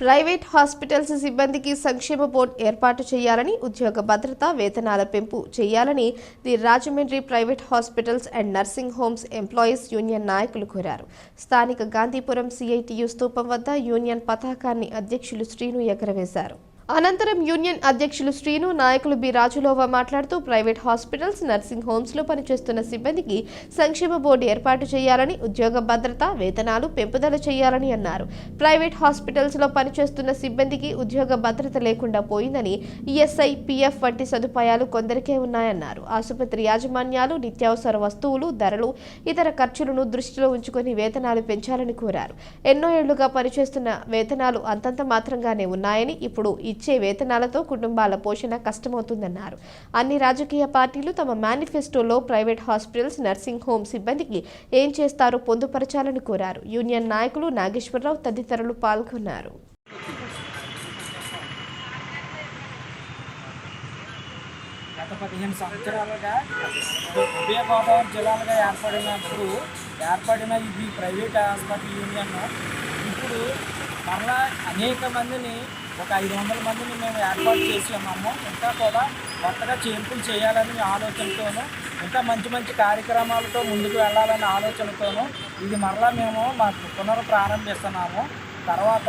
Private hospitals సిబ్బందికి సంక్షేమ board ఏర్పాటు చేయాలని ఉద్యోగ భద్రత వేతనాల పెంపు చేయాలని the Rajahmundry private hospitals and nursing homes employees union నాయకులు కోరారు. స్థానిక గాంధీపురం సిఐటియు స్తూపం వద్ద యూనియన్ పతాకాన్ని అధ్యక్షులు శ్రీను ఎగరవేశారు. అనంతరం యూనియన్ అధ్యక్షులు శ్రీను నాయకులు బి. రాజులోవా మాట్లాడుతూ ప్రైవేట్ హాస్పిటల్స్ నర్సింగ్ హోమ్స్లో పనిచేస్తున్న సిబ్బందికి సంక్షేమ బోర్డు ఏర్పాటు చేయాలని ఉద్యోగ భద్రత వేతనాలు పెంపుదల చేయాలని అన్నారు. ప్రైవేట్ హాస్పిటల్స్లో పనిచేస్తున్న సిబ్బందికి ఉద్యోగ భద్రత లేకుండా పోయిందని ఈఎస్ఐ పిఎఫ్ వంటి సదుపాయాలు కొందరికే ఉన్నాయన్నారు. ఆసుపత్రి యాజమాన్యాలు నిత్యావసర వస్తువులు ధరలు ఇతర ఖర్చులను దృష్టిలో ఉంచుకొని వేతనాలు పెంచాలని కోరారు. ఎన్నో ఏళ్ళుగా పనిచేస్తున్న వేతనాలు అంతంత మాత్రంగానే ఉన్నాయని ఇప్పుడు ఇచ్చే వేతనాలతో కుటుంబాల పోషణ కష్టమవుతుందన్నారు. అన్ని రాజకీయ పార్టీలు తమ మేనిఫెస్టోలో ప్రైవేట్ హాస్పిటల్స్ నర్సింగ్ హోమ్ సిబ్బందికి ఏం చేస్తారో పొందుపరచాలని కోరారు. యూనియన్ నాయకులు నాగేశ్వరరావు తదితరులు పాల్గొన్నారు. గత పదిహేను సంవత్సరాలుగా ఉభయ గోదావరి జిల్లాలుగా ఏర్పడినప్పుడు ఏర్పడిన ఇది ప్రైవేట్ హాస్పిటల్ యూనియన్ ఇప్పుడు మరలా అనేక మందిని ఒక ఐదు వందల మందిని మేము ఏర్పాటు చేసి ఉన్నాము ఇంకా కూడా కొత్తగా చేర్పులు చేయాలని ఆలోచనతోనూ ఇంకా మంచి మంచి కార్యక్రమాలతో ముందుకు వెళ్ళాలనే ఆలోచనతోనూ ఇది మరలా మేము మా పునరు ప్రారంభిస్తున్నాము. తర్వాత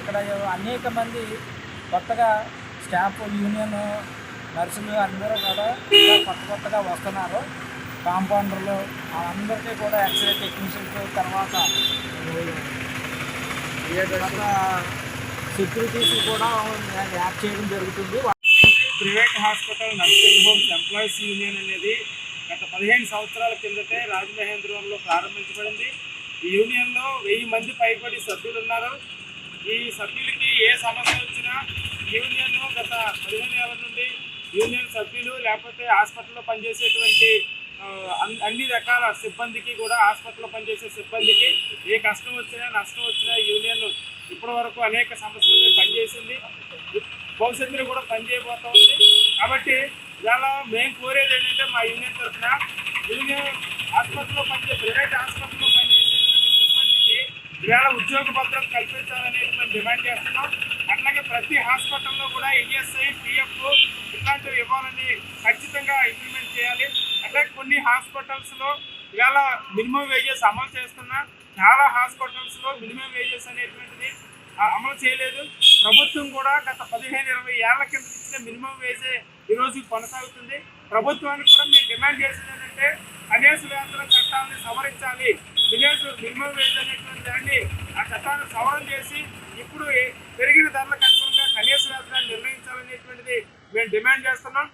ఇక్కడ అనేక మంది కొత్తగా స్టాఫ్ యూనియన్ నర్సులు అందరూ కూడా కొత్త కొత్తగా వస్తున్నారు. కాంపౌండర్లు అందరికీ కూడా ఎక్స్రే టెక్నీషియన్స్ తర్వాత సెక్యూరిటీస్ కూడా యాడ్ చేయడం జరుగుతుంది. Private hospital nursing homes employees union అనేది గత పదిహేను సంవత్సరాల కిందటే రాజమహేంద్రవరంలో ప్రారంభించబడింది. ఈ యూనియన్లో వెయ్యి మంది పైబడి సభ్యులు ఉన్నారు. ఈ సభ్యులకి ఏ సమస్య వచ్చినా యూనియన్ గత పదిహేను ఏళ్ళ నుండి యూనియన్ సభ్యులు లేకపోతే హాస్పిటల్లో పనిచేసేటువంటి అన్ని రకాల సిబ్బందికి కూడా హాస్పిటల్లో పనిచేసే సిబ్బందికి ఏ కష్టం వచ్చినా నష్టం వచ్చినా యూనియన్ ఇప్పటి వరకు అనేక సమస్యల మీద పనిచేసింది. భవిష్యత్తులో కూడా పనిచేయబోతా ఉంది. కాబట్టి ఇవాళ మేము కోరేది ఏంటంటే మా యూనియన్ తరఫున యూనియన్ హాస్పిటల్లో పనిచే ప్రైవేట్ హాస్పిటల్లో పనిచేసే సిబ్బందికి ఇవాళ ఉద్యోగ భద్రత కల్పించాలని మేము డిమాండ్ చేస్తున్నాం. అట్లాగే ప్రతి హాస్పిటల్లో కూడా ఈఎస్ఐ పిఎఫ్ ఇట్లాంటివి ఇవ్వాలని ఖచ్చితంగా ఇంప్లిమెంట్ చేయాలి. అట్లాగే కొన్ని హాస్పిటల్స్లో ఇవాళ మినిమం వేజెస్ అమలు చేస్తున్నా చాలా హాస్పిటల్స్లో మినిమం వేజెస్ అనేటువంటిది అమలు చేయలేదు. ప్రభుత్వం కూడా గత పదిహేను ఇరవై ఏళ్ళ కింద ఇచ్చిన మినిమం వేజే ఈ కొనసాగుతుంది. ప్రభుత్వానికి కూడా మేము డిమాండ్ చేసేది ఏంటంటే కనీస వేతన చట్టాన్ని సవరించాలి. విలేజ్ మినిమం వేజ్ అనేటువంటి దాన్ని ఆ చట్టాన్ని సవరణ చేసి ఇప్పుడు పెరిగిన ధరలకు అనుగుణంగా కనీస వేతనాన్ని నిర్ణయించాలనేటువంటిది మేము డిమాండ్ చేస్తున్నాం.